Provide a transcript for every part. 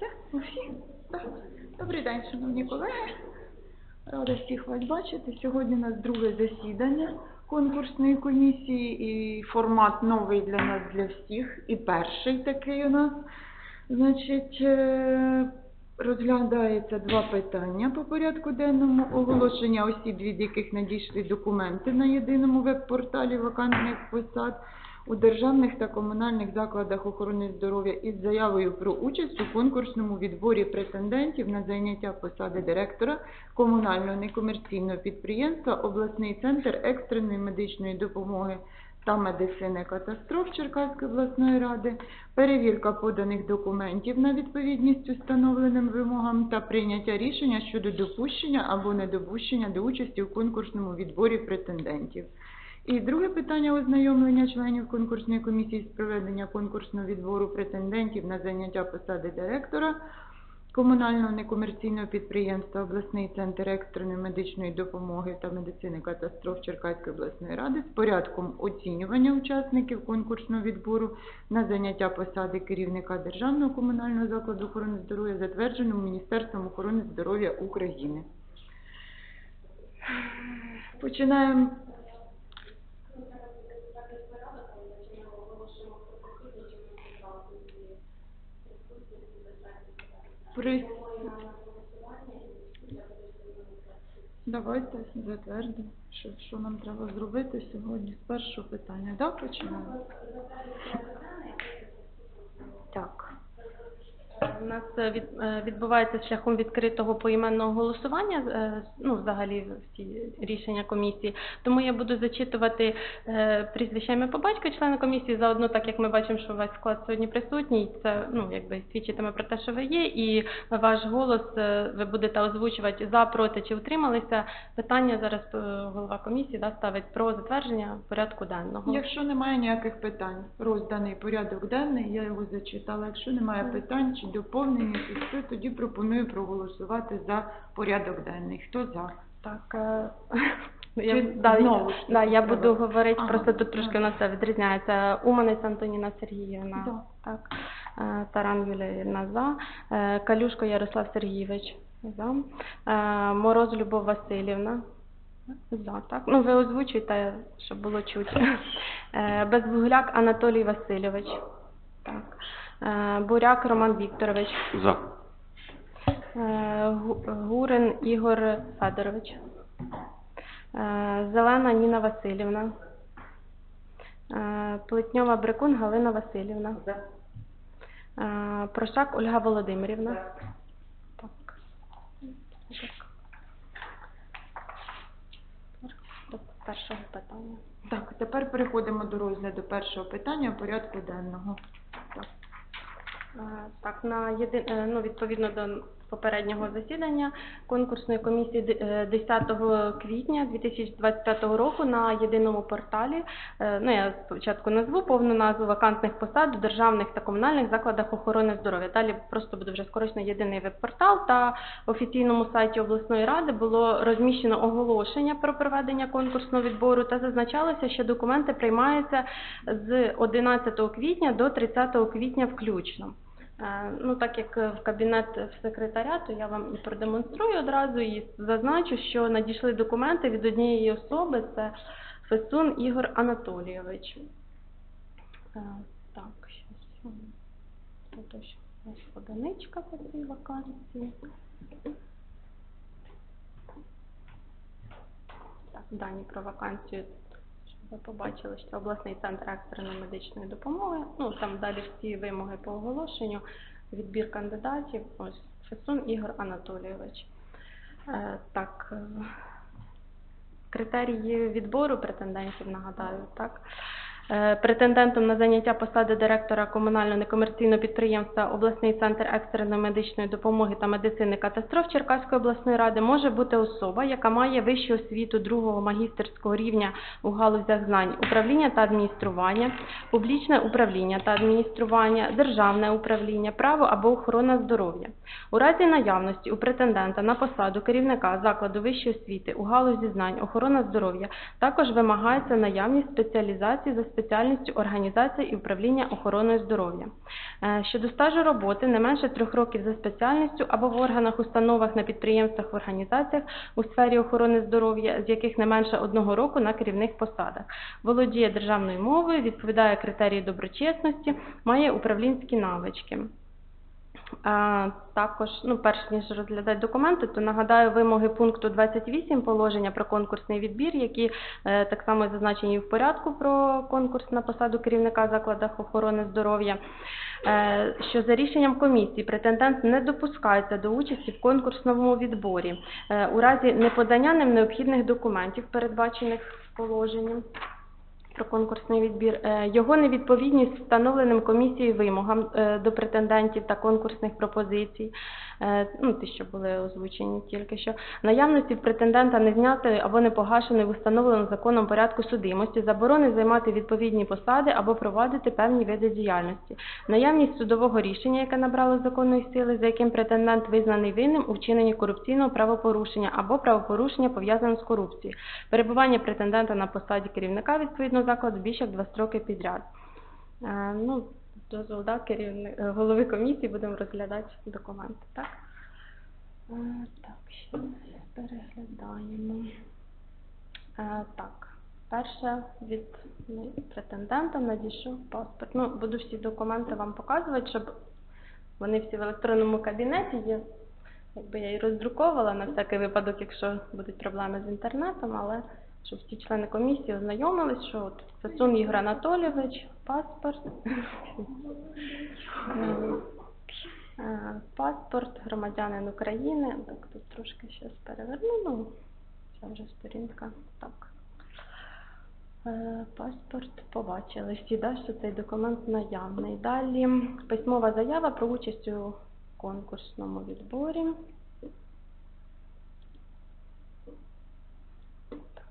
Так, усі. Добрий день, шановні колеги. Рада всіх вас бачити. Сьогодні у нас друге засідання конкурсної комісії і формат новий для нас для всіх. І перший такий у нас. Значить, е, розглядається два питання по порядку денному. Оголошення осіб, від яких надійшли документи на єдиному веб-порталі вакантних посад у державних та комунальних закладах охорони здоров'я із заявою про участь у конкурсному відборі претендентів на зайняття посади директора комунального некомерційного підприємства обласний центр екстреної медичної допомоги та медицини катастроф Черкаської обласної ради, перевірка поданих документів на відповідність установленим вимогам та прийняття рішення щодо допущення або недопущення до участі у конкурсному відборі претендентів. І друге питання ознайомлення членів конкурсної комісії з проведення конкурсного відбору претендентів на зайняття посади директора комунального некомерційного підприємства обласний центр екстреної медичної допомоги та медицини катастроф Черкаської обласної ради з порядком оцінювання учасників конкурсного відбору на зайняття посади керівника державного комунального закладу охорони здоров'я, затвердженому Міністерством охорони здоров'я України. Починаємо При... Давайте затвердимо, що, що нам треба зробити сьогодні з першого питання. Так, починаємо? Так. У нас е, від, е, відбувається шляхом відкритого поіменного голосування, е, ну, взагалі всі рішення комісії. Тому я буду зачитувати прізвища ім'я по батьку члена комісії, заодно, так як ми бачимо, що весь склад сьогодні присутній, це ну, якби свідчитиме про те, що ви є, і ваш голос ви будете озвучувати за, проти чи утрималися. Питання зараз голова комісії да, ставить про затвердження порядку денного. Якщо немає ніяких питань, розданий порядок денний, я його зачитала. Якщо немає питань чи доповнень, якісь, то тоді пропоную проголосувати за порядок денний. Хто за? Так, е, Чи я, да, знову ж таки да, я треба? буду говорити, Ага, просто тут трошки у нас все відрізняється. Уманець Антоніна Сергіївна, Да. так, е, Таран Юліївна за, е, Калюшко Ярослав Сергійович за, е, Мороз Любов Васильівна. За, так. Ну, ви озвучуйте, щоб було чути. Е, Безвугляк Анатолій Васильович. Так. Е, Буряк Роман Вікторович. За. Е, Гу- Гурин Ігор Федорович. Е, Зелена Ніна Васильівна. Е, Плетньова Брикун Галина Васильівна. Е, Прошак Ольга Володимирівна. Так. Так. До першого питання. Так, тепер переходимо до розгляду першого питання порядку денного. Так. Е, Так, на єди... е, ну, відповідно до попереднього засідання конкурсної комісії д- е, 10 квітня 2025 року на єдиному порталі, ну я спочатку назву повну назву вакантних посад у державних та комунальних закладах охорони здоров'я. Далі просто буде вже скорочено єдиний веб-портал та офіційному сайті обласної ради було розміщено оголошення про проведення конкурсного відбору та зазначалося, що документи приймаються з 11 квітня до 30 квітня включно. Е, Ну, так як е, в кабінет в секретаря, то я вам і продемонструю одразу і зазначу, що надійшли документи від однієї особи, це Фесун Ігор Анатолійович. Е, Так, щас. Тут нас одиничка по цій вакансії. Так, дані про вакансію, ви побачили, що обласний центр екстреної медичної допомоги. Ну, там далі всі вимоги по оголошенню, відбір кандидатів. Ось Фесун Ігор Анатолійович. Е, так, е, критерії відбору претендентів, нагадаю, так. Е, Претендентом на заняття посади директора комунального некомерційного підприємства обласний центр екстреної медичної допомоги та медицини катастроф Черкаської обласної ради може бути особа, яка має вищу освіту другого магістерського рівня у галузях знань управління та адміністрування, публічне управління та адміністрування, державне управління, право або охорона здоров'я. У разі наявності у претендента на посаду керівника закладу вищої освіти у галузі знань охорона здоров'я також вимагається наявність спеціалізації за спеціальністю організації і управління охороною здоров'я. Е, Щодо стажу роботи не менше трьох років за спеціальністю або в органах, установах, на підприємствах, в організаціях у сфері охорони здоров'я, з яких не менше одного року на керівних посадах. Володіє державною мовою, відповідає критерії доброчесності, має управлінські навички. Також, ну, перш ніж розглядати документи, то нагадаю вимоги пункту 28 положення про конкурсний відбір, які е, так само зазначені в порядку про конкурс на посаду керівника закладах охорони здоров'я. Е, що за рішенням комісії претендент не допускається до участі в конкурсному відборі е, у разі неподання ним необхідних документів, передбачених положенням про конкурсний відбір, е, його невідповідність встановленим комісією вимогам е, до претендентів та конкурсних пропозицій, ну, ті, що були озвучені тільки що, наявності претендента не знятої або не погашеної в установленому законом порядку судимості, заборони займати відповідні посади або провадити певні види діяльності, наявність судового рішення, яке набрало законної сили, за яким претендент визнаний винним у вчиненні корупційного правопорушення або правопорушення пов'язаного з корупцією, перебування претендента на посаді керівника відповідного закладу більше як два строки підряд. Е, Ну, дозвол да, керівник, е, голови комісії будемо розглядати документи, так? Е, Так, ще переглядаємо. Е, Так, перше від ну, претендента надійшов паспорт. Ну, буду всі документи вам показувати, щоб вони всі в електронному кабінеті є. Якби я і роздруковала на всякий випадок, якщо будуть проблеми з інтернетом, але щоб всі члени комісії ознайомились, що от Сасун Ігор Анатолійович, паспорт. Е, е, Паспорт, громадянин України. Так, тут трошки щось переверну, ну, це вже сторінка. Так. Е, Паспорт побачили всі, да, що цей документ наявний. Далі письмова заява про участь у конкурсному відборі. Так, е,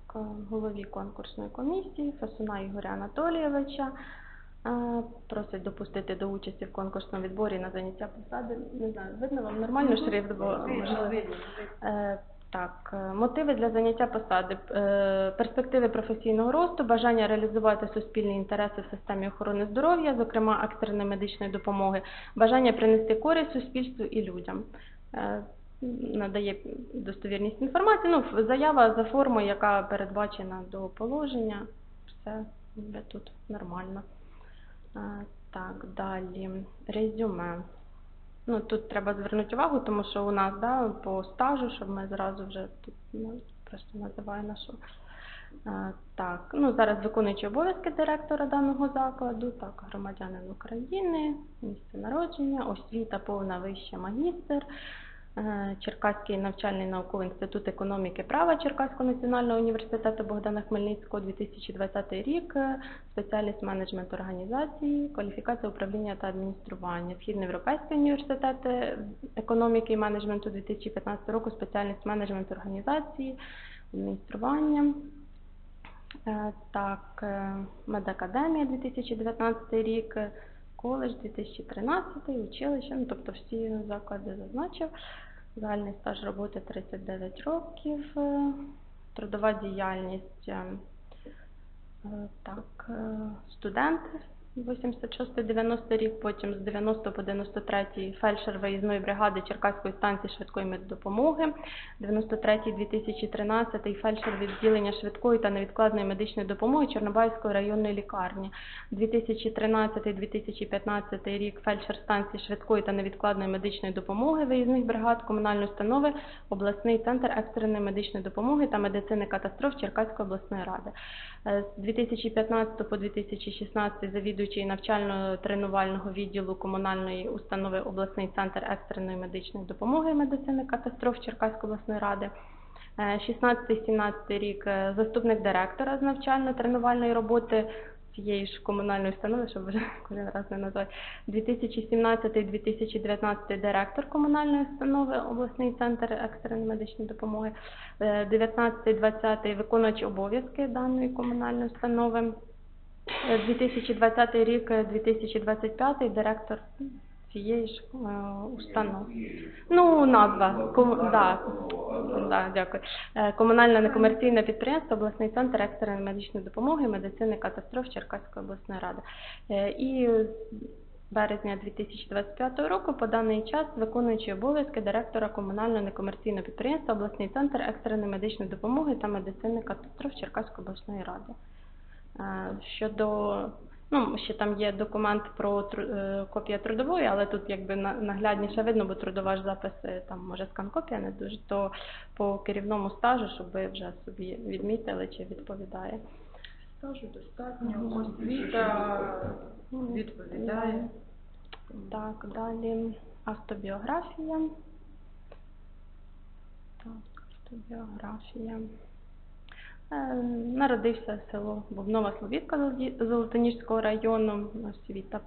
голові конкурсної комісії Фасуна Ігоря Анатолійовича. е, Просить допустити до участі в конкурсному відборі на заняття посади. Не знаю, видно вам нормально шрифт, бо можливо. Так, е, мотиви для заняття посади, Е, перспективи професійного росту, бажання реалізувати суспільні інтереси в системі охорони здоров'я, зокрема екстреної медичної допомоги, бажання принести користь суспільству і людям. Надає достовірність інформації. Ну, заява за формою, яка передбачена до положення. Все буде тут нормально. Так, далі. Резюме. Ну, тут треба звернути увагу, тому що у нас да, по стажу, щоб ми зразу вже тут ну, просто називаю нашу. Так, ну зараз виконуючи обов'язки директора даного закладу, так, громадянин України, місце народження, освіта, повна вища магістр, Черкаський навчальний науковий інститут економіки права Черкаського національного університету Богдана Хмельницького, 2020 рік, е, спеціальність менеджмент організації, кваліфікація управління та адміністрування, Східноєвропейський університет е, економіки і менеджменту 2015 року, спеціальність менеджмент організації, адміністрування. Е, Так, е, медакадемія 2019 рік, е, коледж 2013, училище, ну, тобто всі заклади зазначив. Загальний стаж роботи 39 років, е, трудова діяльність, е, е, так, студент 86-90 рік, потім з 90 по 93 фельдшер виїзної бригади Черкаської станції швидкої меддопомоги, 93-2013 фельдшер відділення швидкої та невідкладної медичної допомоги Чорнобайської районної лікарні, 2013-2015 рік фельдшер станції швидкої та невідкладної медичної допомоги виїзних бригад комунальної установи обласний центр екстреної медичної допомоги та медицини катастроф Черкаської обласної ради. З 2015 по 2016 завідуючий навчально-тренувального відділу комунальної установи обласний центр екстреної медичної допомоги медицини катастроф Черкаської обласної ради. Е, 16-17 рік е, заступник директора з навчально-тренувальної роботи цієї ж комунальної установи, щоб вже кожен раз не назвати. 2017-2019 директор комунальної установи обласний центр екстреної медичної допомоги. Е, 19-20 виконувач обов'язки даної комунальної установи. Е, 2020 рік, е, 2025 директор цієї ж е, установи. Ну, назва. Ком... Да. Да, дякую. Е, Комунальне некомерційне підприємство, обласний центр екстреної медичної допомоги, медицини катастроф Черкаської обласної ради. Е, І березня 2025 року по даний час виконуючий обов'язки директора комунального некомерційного підприємства, обласний центр екстреної медичної допомоги та медицини катастроф Черкаської обласної ради. Щодо Ну, ще там є документ про тру- е, копія трудової, але тут якби наглядніше видно, бо трудова ж запис е, там може скан-копія не дуже, то по керівному стажу, щоб ви вже собі відмітили, чи відповідає. Стажу достатньо, освіта відповідає. Так, далі автобіографія. Так, автобіографія. Е, Народився село Бубнова Словітка Золоті- Золотоніжського району, освіта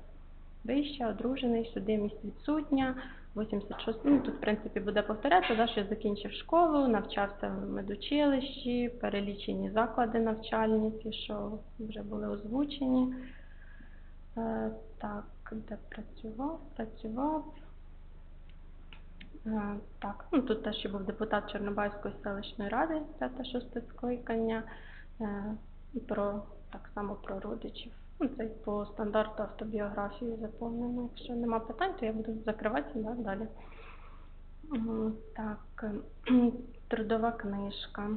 вища, одружений, судимість відсутня, 86, ну тут в принципі буде повторятися, да, що закінчив школу, навчався в медучилищі, перелічені заклади навчальні, ті, що вже були озвучені. Е, Так, де працював, працював. Е, Так, ну тут теж ще був депутат Чорнобайської селищної ради, це те шосте скликання, Е, про так само про родичів. Ну, це по стандарту автобіографії заповнено. Якщо нема питань, то я буду закривати да, далі. Так, е, трудова книжка.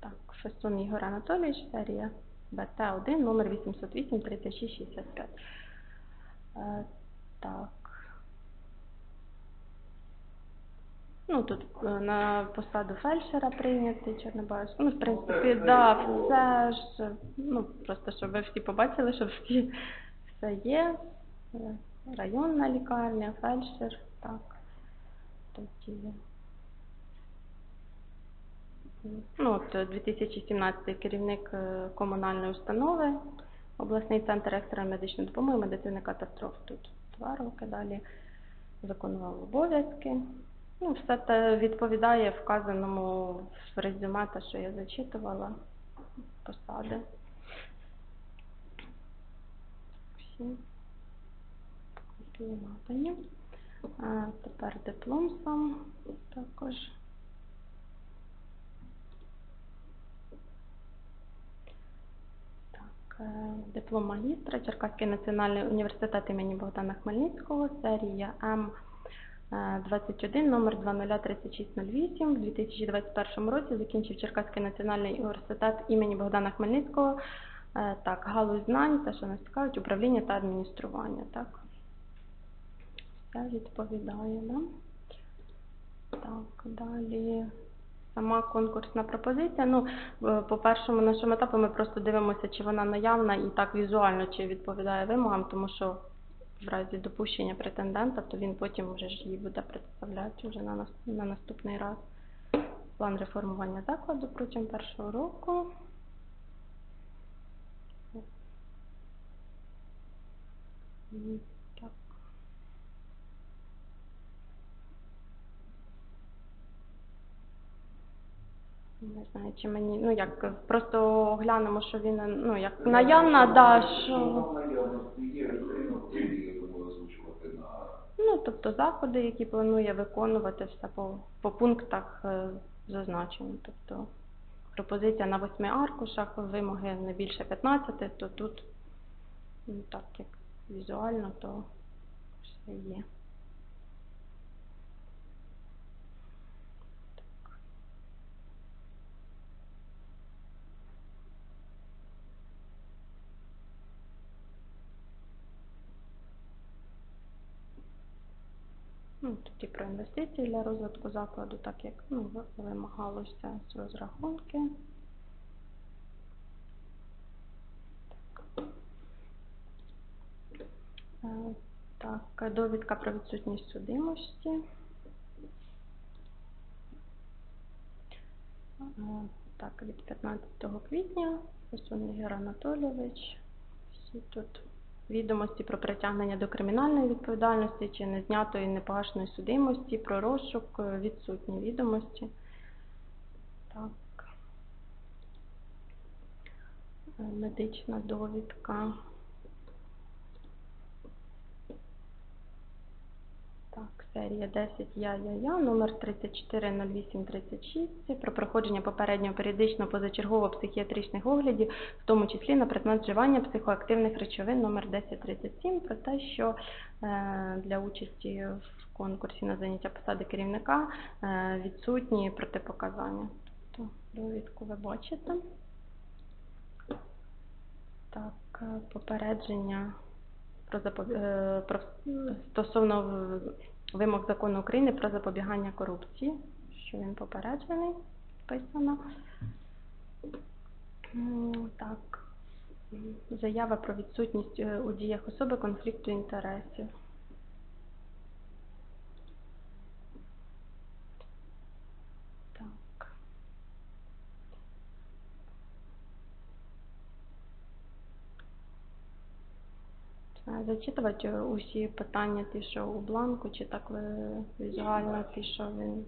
Так, Фесун Ігор Анатолійович, серія БТ1, номер 808 3665. Е, Так. Ну, тут е, на посаду фельдшера прийнятий Чорнобайський. Ну, в принципі, да, все ж, ну, просто щоб ви всі побачили, що всі все є. Е, Районна лікарня, фельдшер, так. Тоді. Ну, от е, 2017 керівник е, комунальної установи, обласний центр екстреної допомоги, медицини катастроф. Тут два роки далі виконував обов'язки. Ну, все це відповідає вказаному в резюме, те, що я зачитувала, посади. Всі. А, тепер диплом сам також. Так, е, диплом магістра Черкаський національний університет імені Богдана Хмельницького, серія М. е, 21, номер 203608. В 2021 році закінчив Черкаський національний університет імені Богдана Хмельницького. Е, Так, галузь знань, те, що нас цікавить, управління та адміністрування, так? Все відповідає, да? Так, далі. Сама конкурсна пропозиція. Ну, е, по першому нашому етапу ми просто дивимося, чи вона наявна і так візуально, чи відповідає вимогам, тому що в разі допущення претендента, то він потім вже ж її буде представляти вже на, на наступний раз. План реформування закладу протягом першого року. М, Так. Не знаю, чи мені, ну як, просто глянемо, що він, ну як наявна, да, що... ну, Ну, тобто заходи, які планує виконувати, все по, по пунктах е, зазначено. Тобто пропозиція на восьми аркушах, вимоги не більше 15, то тут, ну, так як візуально, то все є. Ну, тоді про інвестиції для розвитку закладу, так як ну, вимагалося з розрахунки. Е, Так, довідка про відсутність судимості. Е, Так, від 15 квітня, Фесун Ігор Анатолійович. Всі тут відомості про притягнення до кримінальної відповідальності чи незнятої непогашеної судимості, про розшук, е, відсутні відомості. Так. Е, Медична довідка. Так, серія 10 я я я номер 340836 про проходження попереднього періодичного позачергового психіатричних оглядів, в тому числі на предмет вживання психоактивних речовин номер 1037 про те, що е, для участі в конкурсі на заняття посади керівника е, відсутні протипоказання. Тобто довідку ви бачите. Так, е, попередження про запоб... е, про стосовно вимог закону України про запобігання корупції, що він попереджений, вписано. Так, заява про відсутність е, у діях особи конфлікту інтересів. Так. Е, Зачитувати е, усі питання, ті, що у бланку, чи так ви візуально, ті, що він.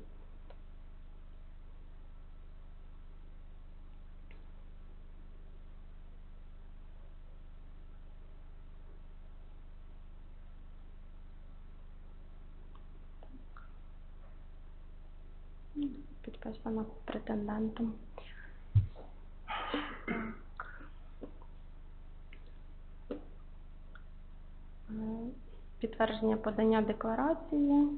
М, Підписано претендентом. Так. Е, Підтвердження подання декларації.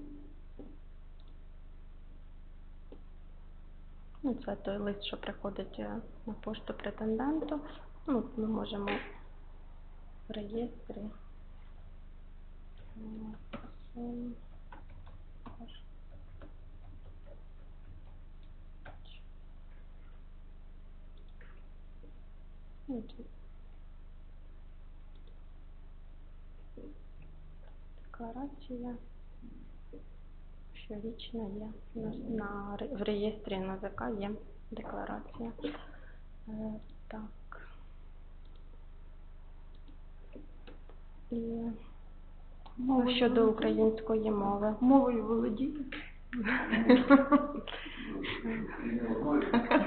Ну, це той лист, що приходить е, на пошту претенденту. Ну, ми можемо в реєстрі. М, м, аж. Ну, тут Декларація щорічна є. На, на, в реєстрі НАЗК є декларація. Е, так. І Мовою щодо української мови. Мовою володіє?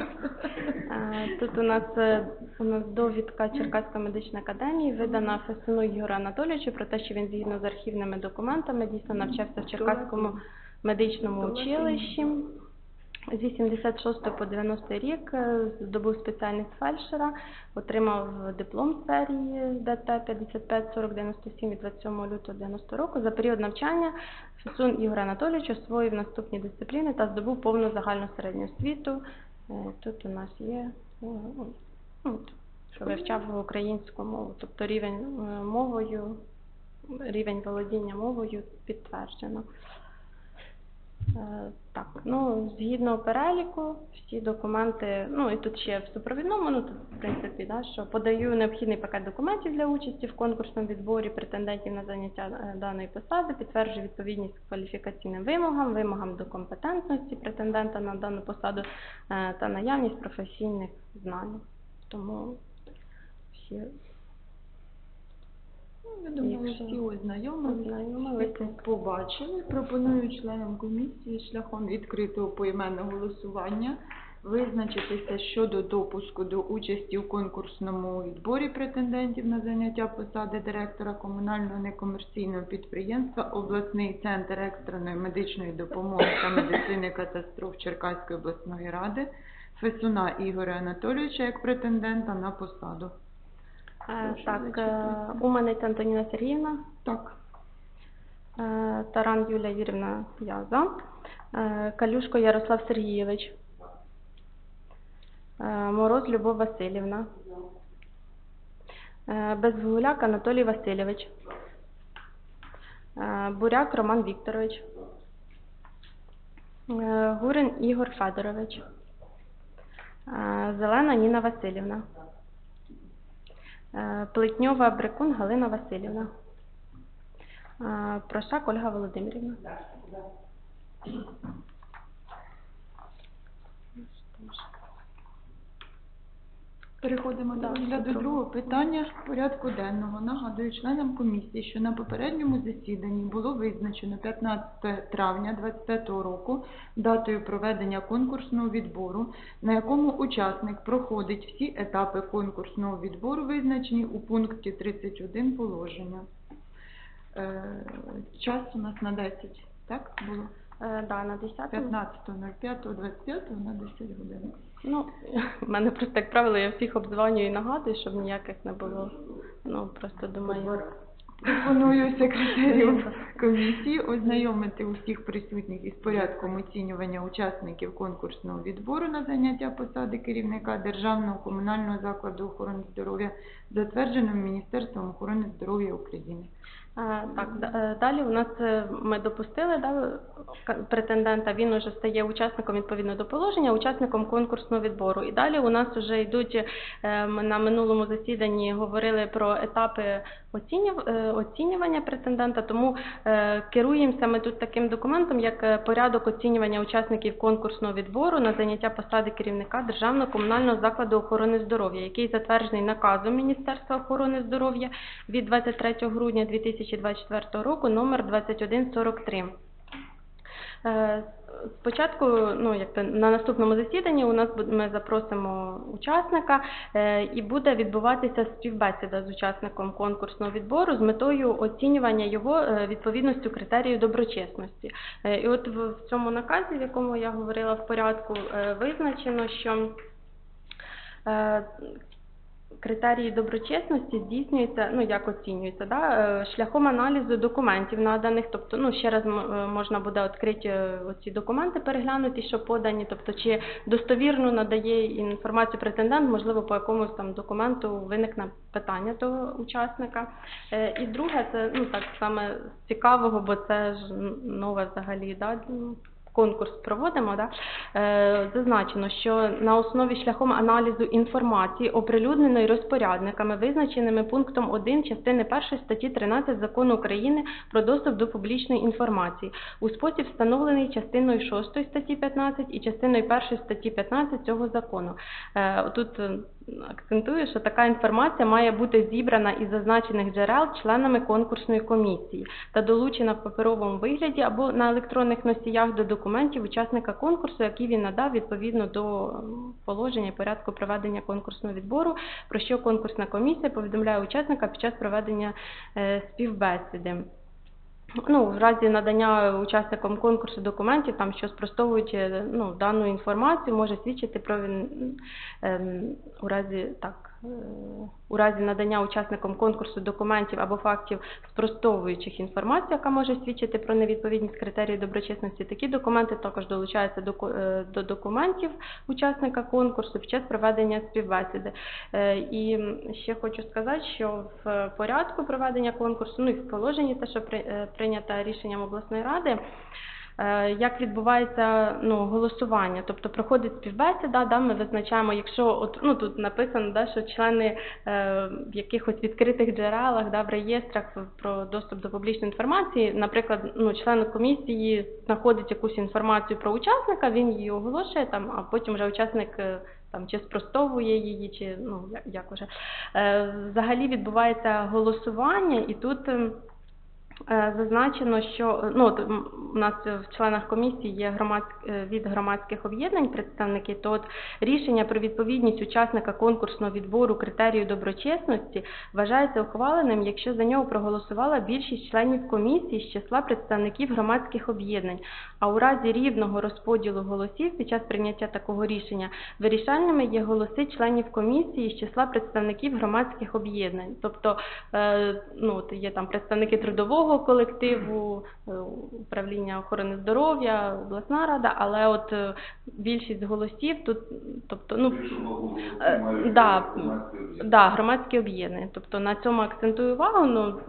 Тут у нас е, у нас довідка Черкаської медичної академії видана Фесуну Ігорю Анатолійовичу про те, що він згідно з архівними документами дійсно навчався в Черкаському медичному училищі. З 86 по 90 рік е, здобув спеціальність фельдшера, отримав диплом серії ДТ 554097 від 27 лютого 90 року. За період навчання Фесун Ігор Анатолійович освоїв наступні дисципліни та здобув повну загальну середню освіту. Е, Тут у нас є, е, ну, що вивчав українську мову, тобто рівень е, мовою, рівень володіння мовою підтверджено. Е, Так, ну, згідно переліку, всі документи, ну і тут ще в супровідному, ну тут, в принципі, да, що подаю необхідний пакет документів для участі в конкурсному відборі претендентів на заняття е, даної посади, підтверджую відповідність кваліфікаційним вимогам, вимогам до компетентності претендента на дану посаду е, та наявність професійних знань. Тому всі я думаю, Якщо всі ознайомилися, ознайомилися. побачили. Пропоную членам комісії шляхом відкритого поіменного голосування визначитися щодо допуску до участі в конкурсному відборі претендентів на заняття посади директора комунального некомерційного підприємства обласний центр екстреної медичної допомоги та медицини катастроф Черкаської обласної ради Фесуна Ігоря Анатолійовича як претендента на посаду. Е, Так, е. Уманець Антоніна Сергіївна, Так. е, Таран Юлія Юрівна Яза, е, Калюшко Ярослав Сергійович, е, Мороз Любов Васильівна, е, Безвуляк Анатолій Васильович, е, Буряк Роман Вікторович, е, Гурин Ігор Федорович, е, Зелена Ніна Васильівна. Е, Плетньова Брикун Галина Васильівна. Е, Прошак Ольга Володимирівна. Переходимо до розгляду другого питання порядку денного. Нагадую членам комісії, що на попередньому засіданні було визначено 15 травня 2025 року датою проведення конкурсного відбору, на якому учасник проходить всі етапи конкурсного відбору, визначені у пункті 31 положення. Е, Час у нас на 10, так було? Е, да, на 10 15.05.25 на 10 годин. Ну, в мене просто як правило, я всіх обдзвонюю і нагадую, щоб ніяких не було. Ну, просто думаю. Пропоную секретарю комісії ознайомити усіх присутніх із порядком оцінювання учасників конкурсного відбору на заняття посади керівника Державного комунального закладу охорони здоров'я, затвердженим Міністерством охорони здоров'я України. Так, е, далі у нас е, ми допустили да, претендента, він уже стає учасником відповідно до положення, учасником конкурсного відбору. І далі у нас вже йдуть, е, на минулому засіданні говорили про етапи оцінюв, оцінювання претендента, тому керуємося ми тут таким документом, як порядок оцінювання учасників конкурсного відбору на заняття посади керівника Державного комунального закладу охорони здоров'я, який затверджений наказом Міністерства охорони здоров'я від 23 грудня 2024 року номер 2143. Е, Спочатку, ну якби на наступному засіданні у нас ми запросимо учасника е, і буде відбуватися співбесіда з учасником конкурсного відбору з метою оцінювання його е, відповідністю критерію доброчесності. І от в цьому наказі, в якому я говорила в порядку, визначено, що Критерії доброчесності здійснюються, ну як оцінюються, да, е, шляхом аналізу документів наданих, тобто, ну ще раз е, можна буде відкрити е, оці документи, переглянути, що подані, тобто чи достовірно надає інформацію претендент, можливо, по якомусь там документу виникне питання до учасника. І друге, це ну так саме цікавого, бо це ж нове взагалі, да, м, конкурс проводимо, да, е, зазначено, що на основі шляхом аналізу інформації, оприлюдненої розпорядниками, визначеними пунктом 1 частини 1 статті 13 Закону України про доступ до публічної інформації, у спосіб встановлений частиною 6 статті 15 і частиною 1 статті 15 цього закону. Е, Тут акцентую, що така інформація має бути зібрана із зазначених джерел членами конкурсної комісії та долучена в паперовому вигляді або на електронних носіях до документів учасника конкурсу, які він надав відповідно до положення порядку проведення конкурсного відбору, про що конкурсна комісія повідомляє учасника під час проведення е, співбесіди. Ну, в разі надання учасникам конкурсу документів, там, що спростовують е, ну, дану інформацію, може свідчити про він, ем, у разі так, у разі надання учасникам конкурсу документів або фактів спростовуючих інформацію, яка може свідчити про невідповідність критерії доброчесності. Такі документи також долучаються до, е, до документів учасника конкурсу під час проведення співбесіди. Е, І ще хочу сказати, що в порядку проведення конкурсу, ну і в положенні те, що е, прийнято рішенням обласної ради, як відбувається ну, голосування, тобто проходить співбесіда, да, ми визначаємо, якщо от, ну, тут написано, да, що члени е, в якихось відкритих джерелах, да, в реєстрах про доступ до публічної інформації, наприклад, ну, член комісії знаходить якусь інформацію про учасника, він її оголошує, там, а потім вже учасник е, там чи спростовує її, чи ну як, уже. Е, взагалі відбувається голосування, і тут. Е, Зазначено, що е, ну, у нас в членах комісії є громадськ, е, від громадських об'єднань представники, то от рішення про відповідність учасника конкурсного відбору критерію доброчесності вважається ухваленим, якщо за нього проголосувала більшість членів комісії з числа представників громадських об'єднань. А у разі рівного розподілу голосів під час прийняття такого рішення вирішальними є голоси членів комісії з числа представників громадських об'єднань. Тобто е, ну, от є там представники трудового колективу, е, управління охорони здоров'я, обласна рада, але от е, більшість голосів тут, тобто, ну, Е, да, да, громадські об'єднання. Тобто на цьому акцентую увагу. Ну,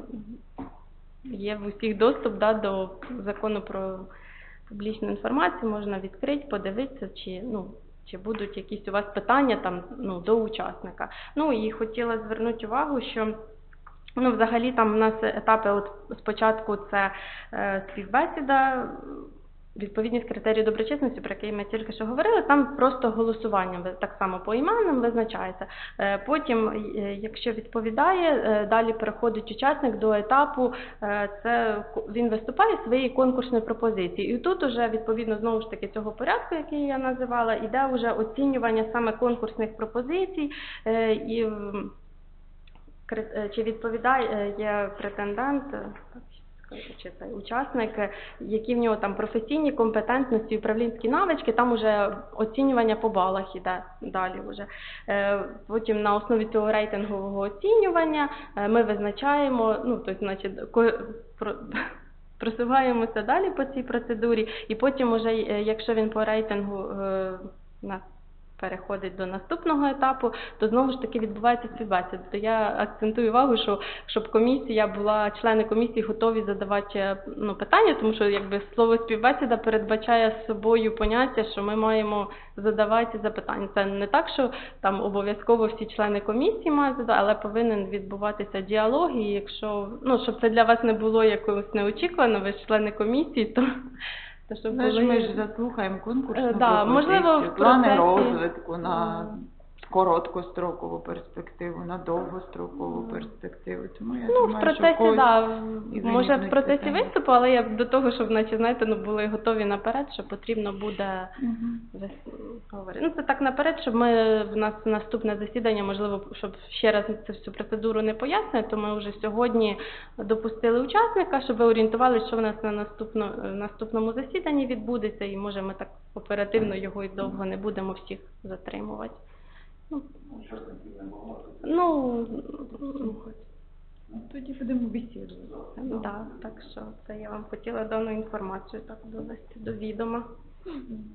є в усіх доступ да, до закону про публічну інформацію, можна відкрити, подивитися, чи, ну, чи будуть якісь у вас питання там, ну, до учасника. Ну і хотіла звернути увагу, що Ну, взагалі там у нас етапи от спочатку це е, співбесіда відповідність критерію доброчесності, про який ми тільки що говорили, там просто голосуванням ви- так само по іменам визначається. Е, Потім, е, якщо відповідає, е, далі переходить учасник до етапу, е, це він виступає своєю конкурсною пропозицією. І тут уже відповідно знову ж таки цього порядку, який я називала, іде вже оцінювання саме конкурсних пропозицій е, і чи відповідає е, претендент. е, Чи цей учасник, е, які в нього там професійні компетентності, управлінські навички, там уже оцінювання по балах іде далі. Вже. Е, Потім на основі цього рейтингового оцінювання е, ми визначаємо, ну, тобто, значить, просуваємося далі по цій процедурі, і потім, уже, е, якщо він по рейтингу е, на переходить до наступного етапу, то знову ж таки відбувається співбесіда. То я акцентую увагу, що щоб комісія була, члени комісії готові задавати ну, питання, тому що якби слово співбесіда передбачає собою поняття, що ми маємо задавати запитання. Це не так, що там обов'язково всі члени комісії мають задавати, але повинен відбуватися діалог. І якщо ну щоб це для вас не було якось неочікувано, ви ж члени комісії, то, то щоб Знаєш, були... ми ж заслухаємо конкурсну Е, да, можливо, пропозицію, в плани процесі- розвитку на Мгм. Короткострокову перспективу, на довгострокову перспективу. Тому я Ну, думаю, в процесі, когось да, може в процесі питання. виступу, але я до того, щоб, значить, знаєте, ну, були готові наперед, що потрібно буде вже говорити. Ну, це так наперед, щоб ми в нас наступне засідання, можливо, щоб ще раз цю всю процедуру не пояснювати, то ми вже сьогодні допустили учасника, щоб ви орієнтувалися, що в нас на наступно, наступному засіданні відбудеться, і може ми так оперативно його і довго не будемо всіх затримувати. Ну, ну, Тоді будемо бесідувати. Да, так що це я вам хотіла дану інформацію так довести до відома.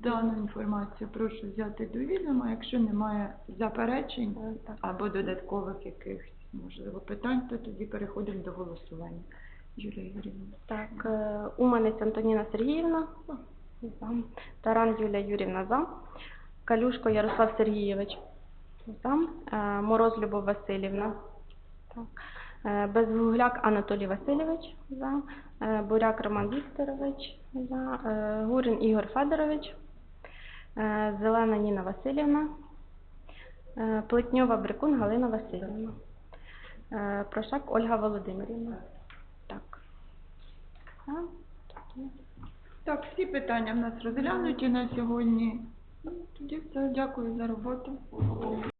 Дану інформацію прошу взяти до відома, якщо немає заперечень Е, Так. або додаткових якихось, можливо, питань, то тоді переходимо до голосування. Юлія Юрійовна. Так, е, Уманець Антоніна Сергіївна, за. Таран Юлія Юрівна за. Калюшко Ярослав Сергійович за. Е, Мороз Любов Васильівна. Так. Е, Безвугляк Анатолій Васильович за. Е, Буряк Роман Вікторович за. Гурин Ігор Федорович. Зелена Ніна Васильівна. Плетньова Брикун Галина Васильівна. Прошак Ольга Володимирівна. Так. Так, всі питання в нас розглянуті на сьогодні. Ну, Тоді все, дякую за роботу.